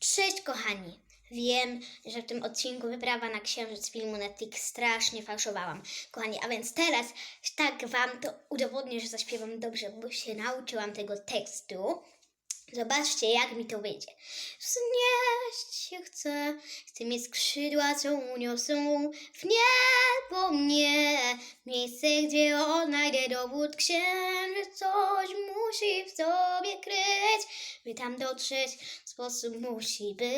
Cześć kochani! Wiem, że w tym odcinku Wyprawa na Księżyc filmu Netflix strasznie fałszowałam. Kochani, a więc teraz tak wam to udowodnię, że zaśpiewam dobrze, bo się nauczyłam tego tekstu. Zobaczcie, jak mi to wyjdzie. Wznieść się chcę, chcę mieć skrzydła, co uniosą w niebo mnie. Miejsce, gdzie odnajdę dowód księżyc, coś musi w sobie kryć. By tam dotrzeć, sposób musi być.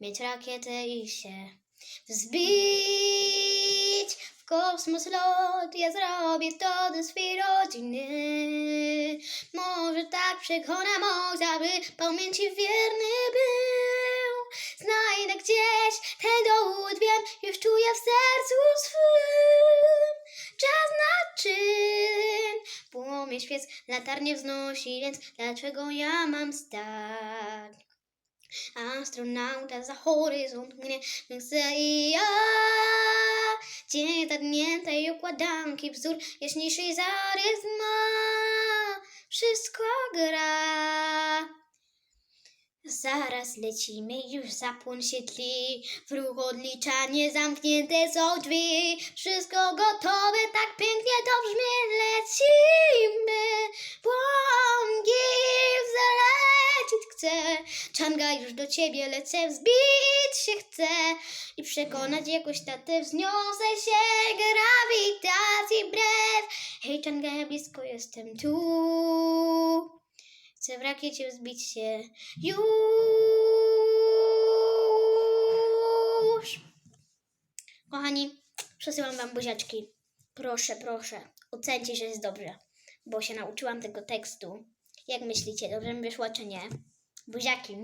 Mieć rakietę i się wzbić. W kosmos lot, ja zrobię to dla swej rodziny. Może tak przekona moja, by pamięci wierny był. Płomień świec latarnie wznosi, więc dlaczego ja mam stać? Astronauta za horyzont mnie chce i ja. Dzień zadniętej układanki wzór jaśniejszej zarys ma. Wszystko gra. Zaraz lecimy, już zapłon się tli. W ruch odliczanie, zamknięte są drzwi. Wszystko gotowe, tak chcę. Czanga już do ciebie lecę, wzbić się chcę. I przekonać jakoś tatę, wzniosę się grawitacji wbrew. Hej, Czanga, blisko jestem tu. Chcę w rakiecie wzbić się już. Kochani, przesyłam wam buziaczki. Proszę, proszę, ocencie, że jest dobrze, bo się nauczyłam tego tekstu. Jak myślicie, dobrze mi wyszło czy nie? Бузяки.